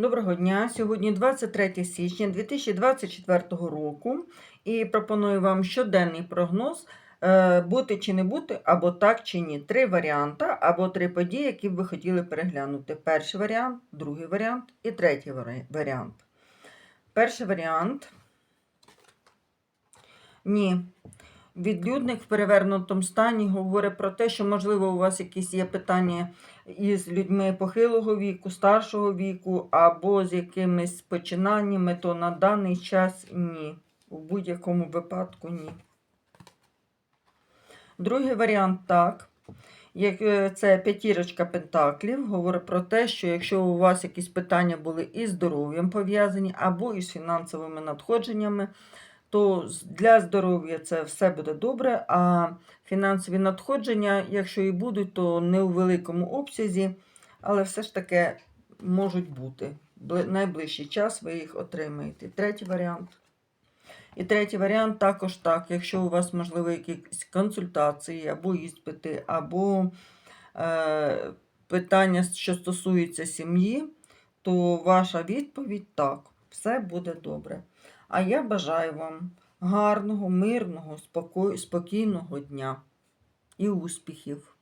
Доброго дня! Сьогодні 23 січня 2024 року і пропоную вам щоденний прогноз е, бути чи не бути, або так чи ні. Три варіанти, або три події, які б ви хотіли переглянути. Перший варіант, другий варіант і третій варіант. Перший варіант. Ні. Відлюдник в перевернутому стані говорить про те, що, можливо, у вас якісь є питання із людьми похилого віку, старшого віку, або з якимись починаннями, то на даний час ні. У будь-якому випадку ні. Другий варіант так. Е, це п'ятірочка пентаклів, говорить про те, що якщо у вас якісь питання були із здоров'ям пов'язані, або із фінансовими надходженнями, то для здоров'я це все буде добре, а фінансові надходження, якщо і будуть, то не у великому обсязі, але все ж таки можуть бути. Найближчий час ви їх отримаєте. Третій варіант. І третій варіант також так, якщо у вас, можливо, якісь консультації, або іспити, або е, питання, що стосуються сім'ї, то ваша відповідь так, все буде добре. А я бажаю вам гарного, мирного, спокійного дня і успіхів!